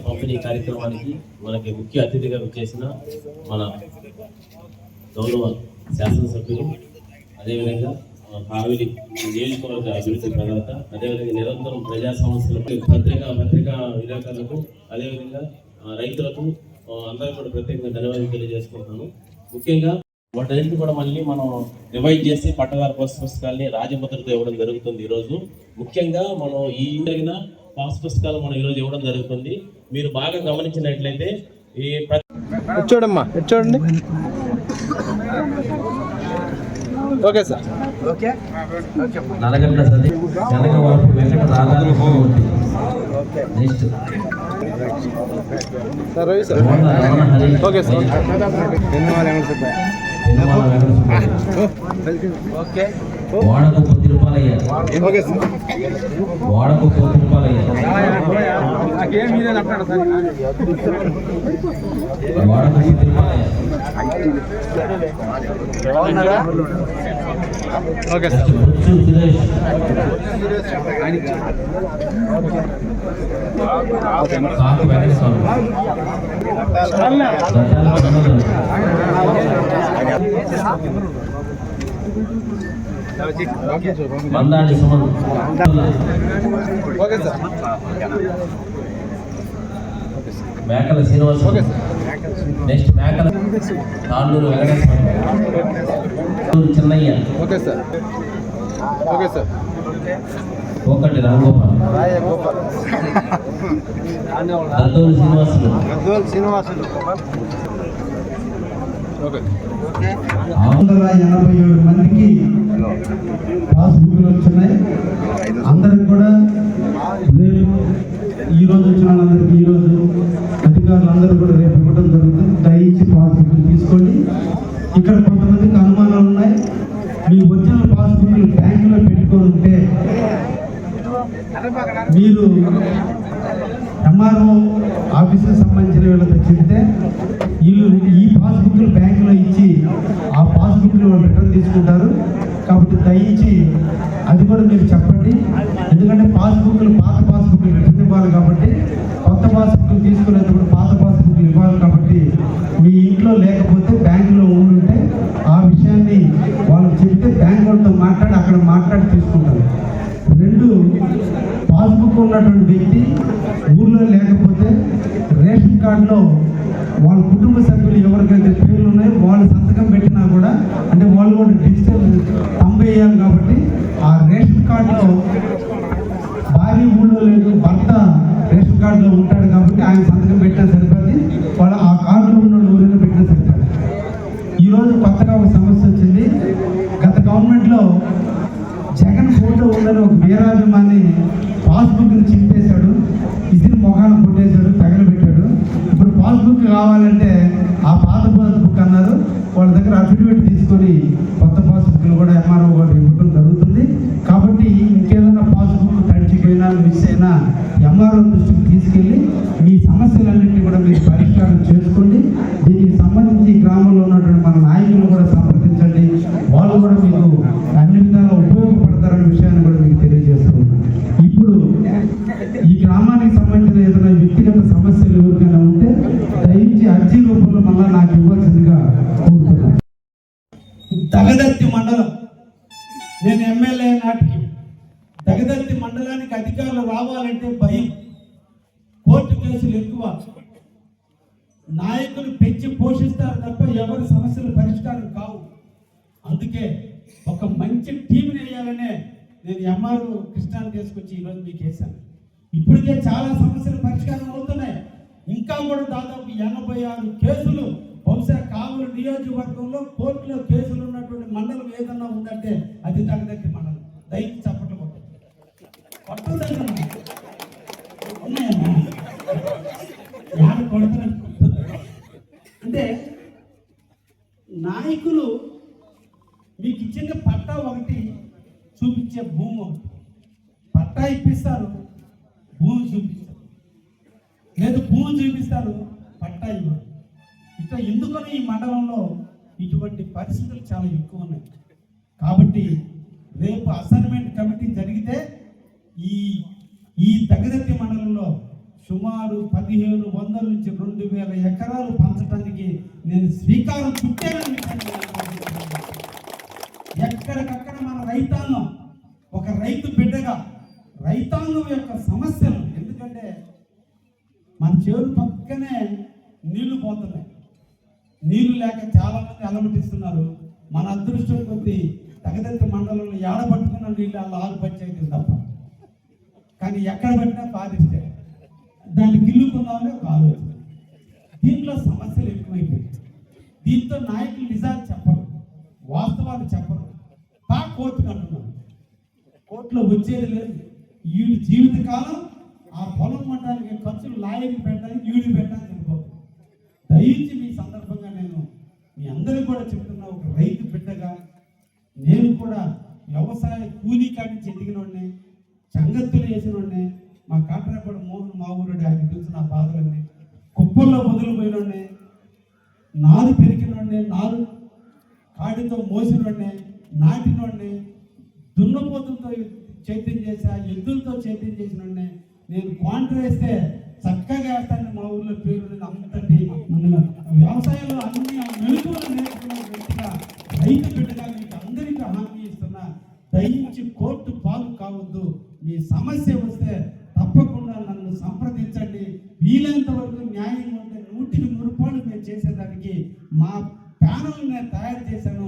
పంపిణీ కార్యక్రమానికి మనకి ముఖ్య అతిథిగా చేసిన మన గౌరవ శాసనసభ్యులు అదేవిధంగా కావిలి నియోజకవర్గ అభివృద్ధి ప్రదాత అదేవిధంగా నిరంతరం ప్రజా సమస్యలపై పత్రికా పత్రికా విలేకరులకు అదేవిధంగా రైతులకు ఆ, అందరికీ కూడా ప్రత్యేకంగా ధన్యవాదాలు తెలియజేసుకుంటున్నాను. ముఖ్యంగా వాటన్నింటినీ కూడా మళ్ళీ మనం రివైజ్ చేసి పట్టదార పాస్ పుస్తకాల్ని రాజముద్రతో ఇవ్వడం జరుగుతుంది ఈరోజు. ముఖ్యంగా మనం ఈ జరిగిన పాస్ పుస్తకాలు మనం ఈరోజు ఇవ్వడం జరుగుతుంది. మీరు బాగా గమనించినట్లయితే ఈ చూడమ్మా చూడండి okay sir. సది next. Sir Ravi sir. Mohana Ramana Hari. Okay sir. Okay. Venkata Subbaiah. Vadakuppu Tirupalaiah okay sir. Vadakuppu Tirupalaiah Vadakuppu Tirupalaiah okay sir. Suresh. Mandadi Suman Mekala Srinivas next Mekala Talluru Venkateswara Chinnaiah okay. Sir okay sir ఒకటి రామగోపాల్ రాయ Srinivasulu Gadwal Srinivasulu okay వందల ఎనభై ఏడు మందికి కొంతమందికి అనుమానాలు ఉన్నాయి. మీ original పాస్బుక్లు బ్యాంకులో పెట్టుకొని ఉంటే మీరు ఎంఆర్ఓ ఆఫీసుకి సంబంధించిన వీళ్ళతో చెప్తే వీళ్ళు ఈ పాస్బుక్లు బ్యాంకులో ఇచ్చి ఆ పాస్బుక్లు రిటర్న్ తీసుకుంటారు. కాబట్టి దయించి అది కూడా మీరు చెప్పండి. ఎందుకంటే పాస్బుక్లు పాత పాస్బుక్లు రిటర్న్ ఇవ్వాలి కాబట్టి కొత్త పాస్బుక్లు తీసుకునేటప్పుడు పాత పాస్బుక్లు ఇవ్వాలి కాబట్టి మీ ఇంట్లో లేకపోతే బ్యాంకులో ఉండుంటే ఆ విషయాన్ని వాళ్ళకి చెప్తే బ్యాంక్ వాళ్ళతో మాట్లాడి అక్కడ మాట్లాడి తీసుకుంటారు. రెండు పాస్బుక్ ఉన్నటువంటి వ్యక్తి ఊర్లో లేకపోతే రేషన్ కార్డులో వాళ్ళ కుటుంబ సభ్యులు ఎవరికైతే పేర్లు ఉన్నాయో వాళ్ళు సంతకం పెట్టినా కూడా అంటే వాళ్ళు కూడా డిజిటల్ పంపేయాలి కాబట్టి ఆ రేషన్ కార్డులో భార్య ఊళ్ళో లేదు భర్త రేషన్ కార్డులో ఉంటాడు కాబట్టి ఆయన సంతకం పెట్టినా సరే వాళ్ళ ఆ కార్డులో ఉన్న ఊరిలో పెట్టినా సరిపోద్ది ఈరోజు కొత్తగా ఒక సమస్య వచ్చింది గత గవర్నమెంట్లో జగన్ ఫోటో ఉందని ఒక వీరాభిమాని పాస్బుక్ని చింపేశాడు ఇసిరి మొఖాన కొట్టేశాడు తగలబెట్టాడు. ఇప్పుడు పాస్బుక్ కావాలంటే ఆ పాత పాస్బుక్ అన్నారు. వాళ్ళ దగ్గర అఫిడవిట్ తీసుకొని కొత్త పాస్బుక్లు కూడా ఎంఆర్ఓ కూడా ఇవ్వడం జరుగుతుంది. కాబట్టి ఇంకేదైనా పాస్బుక్ తడిచిపోయినా మిస్ అయినా ఎంఆర్ఓ దృష్టికి తీసుకెళ్ళి మీ సమస్యలన్నింటినీ కూడా మీరు పరిష్కారం చేసుకోండి దీనికి సంబంధించి ఈ గ్రామంలో ఉన్నటువంటి మన నాయకులు కూడా సంప్రదించండి వాళ్ళు కూడా మీకు అన్ని విధాలా ఉపయోగపడతారనే విషయాన్ని కూడా మీకు తెలియజేస్తున్నాను ఇప్పుడు ఈ గ్రామానికి సంబంధించిన ఏదైనా వ్యక్తిగత సమస్యలు ఎవరికైనా ఉంటే దయించి అర్జీ రూపంలో మళ్ళీ నాకు ఇవ్వాల్సిందిగా కోరుతున్నాను దగదత్తి మండలం. నేను ఎమ్మెల్యే నాటికి దగదత్తి మండలానికి అధికారులు రావాలంటే భయం. కోర్టు కేసులు ఎక్కువ. నాయకులు పెంచి పోషిస్తారు తప్ప ఎవరి సమస్యలు పరిష్కారం కావు. అందుకే ఒక మంచి టీంని వేయాలనే నేను ఎంఆర్ కృష్ణాన్ని తీసుకొచ్చి ఈరోజు మీకు వేశాను. ఇప్పటికే చాలా సమస్యలు పరిష్కారం అవుతున్నాయి. ఇంకా కూడా దాదాపు ఎనభై ఆరు కేసులు నియోజకవర్గంలో కోర్టులో కేసులు ఉన్నటువంటి మండలం ఏదన్నా ఉందంటే అది తగ్గదగ్గి మండలం. దయచేసి చప్పట్లు కొట్టదు కొట్టదు. అంటే నాయకులు మీకు ఇచ్చిన పట్టా ఒకటి చూపించే భూమి ఒకటి. పట్టా ఇప్పిస్తారు భూమి చూపిస్తారు లేదు భూమి చూపిస్తారు పట్టా ఇవ్వరు. ఇట్లా ఎందుకని ఈ మండలంలో ఇటువంటి పరిస్థితులు చాలా ఎక్కువ ఉన్నాయి? కాబట్టి రేపు అసైన్మెంట్ కమిటీ జరిగితే ఈ ఈ తగదత్తి మండలంలో సుమారు పదిహేను వందల నుంచి రెండు వేల ఎకరాలు పంచడానికి నేను శ్రీకారం చుట్టానని ఎక్కడికక్కడ మన రైతాంగం ఒక రైతు బిడ్డగా రైతాంగం యొక్క సమస్యలు ఎందుకంటే మన చేరు పక్కనే నీళ్ళు పోతున్నాయి. నీళ్ళు లేక చాలా మంది అలమటిస్తున్నారు. మన అదృష్టం కొద్దీ తగదత్తి మండలంలో ఏడబట్టుకున్న నీళ్ళు అలా ఆరు పంచాయతీలు తప్ప. కానీ ఎక్కడ పట్టినా పారిస్తే దాన్ని గిల్లుకుందామని ఒక ఆలోచన. దీంట్లో సమస్యలు ఎక్కువైపోయాయి. దీంతో నాయకులు నిజాలు చెప్పరు. వాస్తవాలు చెప్పరు. తా కోర్టుకు అంటున్నారు. కోర్టులో వచ్చేది లేదు. వీడి జీవితకాలం ఆ పొలం కొనడానికి ఖర్చులు లాయర్కి పెట్టడానికి వీడి పెట్టడానికి దయించి మీ సందర్భంగా నేను మీ అందరికీ కూడా చెప్తున్నా ఒక రైతు బిడ్డగా నేను కూడా వ్యవసాయ కూలీ కాడి నుంచి ఎదిగినోడిని సంగతులు వేసినోడిని మా కాట్రాపడ మోహన్ మా ఊరుడి ఆయన తెలుసు నా బాధలన్నీ. కుప్పల్లో వదిలిపోయినోడిని నారు పెరిగినోడ్నే నారు కాడితో మోసినోడ్నే నాటినోడిని దున్నపోతులతో చైత్యం చేసా ఎద్దులతో చైత్యం చేసినోడ్నే నేను కాంట్రా వేస్తే చక్కగా వేస్తాను మా ఊర్లో పేరు అంతటి వ్యవసాయంలో అన్ని మెలుకువలు సంప్రదించండి. వీలంత వరకు న్యాయం ఉంటే నూటికి నూరు పాలు మేము చేసేదానికి మా ప్యానల్ నేను తయారు చేశాను.